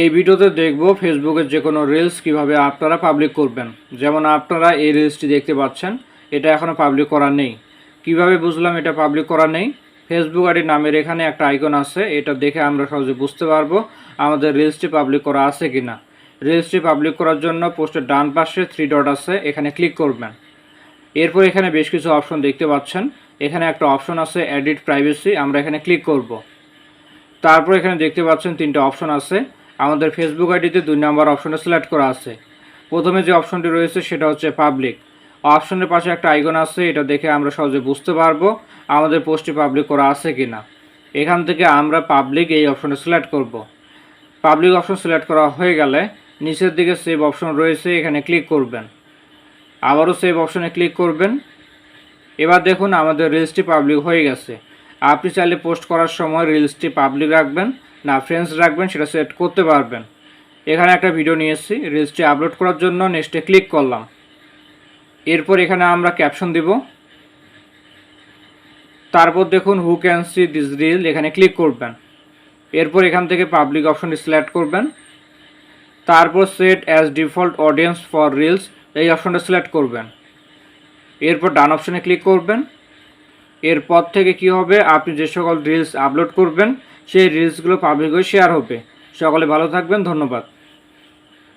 এই ভিডিওতে দেখব ফেসবুকের যে কোনো রিলস কীভাবে আপনারা পাবলিক করবেন। যেমন আপনারা এই রিলসটি দেখতে পাচ্ছেন, এটা এখনও পাবলিক করা নেই। কীভাবে বুঝলাম এটা পাবলিক করা নেই? ফেসবুক আইডির নামের এখানে একটা আইকন আছে, এটা দেখে আমরা সহজে বুঝতে পারব আমাদের রিলসটি পাবলিক করা আছে কি না রিলসটি পাবলিক করার জন্য পোস্টের ডান পাশে থ্রি ডট আছে, এখানে ক্লিক করবেন। এরপর এখানে বেশ কিছু অপশন দেখতে পাচ্ছেন। এখানে একটা অপশন আছে এডিট প্রাইভেসি আমরা এখানে ক্লিক করব। তারপর এখানে দেখতে পাচ্ছেন তিনটে অপশন আছে। আমাদের ফেসবুক আইডিতে দুই নম্বর অপশনে সিলেক্ট করা আছে। প্রথমে যে অপশনটি রয়েছে সেটা হচ্ছে পাবলিক অপশনের পাশে একটা আইকন আছে, এটা দেখে আমরা সহজে বুঝতে পারব আমাদের পোস্টটি পাবলিক করা আছে কি না এখান থেকে আমরা পাবলিক এই অপশনে সিলেক্ট করব। পাবলিক অপশন সিলেক্ট করা হয়ে গেলে নিচের দিকে সেভ অপশন রয়েছে, এখানে ক্লিক করবেন। আবারও সেভ অপশনে ক্লিক করবেন। এবার দেখুন আমাদের রিলসটি পাবলিক হয়ে গেছে। আপনি চাইলে পোস্ট করার সময় রিলসটি পাবলিক রাখবেন। না ফ্রেন্ডস রাখবেন, সেটা সেট করতে পারবেন। এখানে একটা ভিডিও নিয়ে এসেছি রিলসটি আপলোড করার জন্য নেক্সটে ক্লিক করলাম। এরপর এখানে আমরা ক্যাপশন দিব। তারপর দেখুন who can see this reel এখানে ক্লিক করবেন। এরপর এখান থেকে পাবলিক অপশনটি সিলেক্ট করবেন। তারপর set as default audience for reels এই অপশনটা সিলেক্ট করবেন। এরপর ডান অপশনে ক্লিক করবেন। এরপর থেকে কি হবে? আপনি যে সকল রিলস আপলোড করবেন সেই রিলসগুলো পাবলিকও শেয়ার হবে। সকলে ভালো থাকবেন ধন্যবাদ।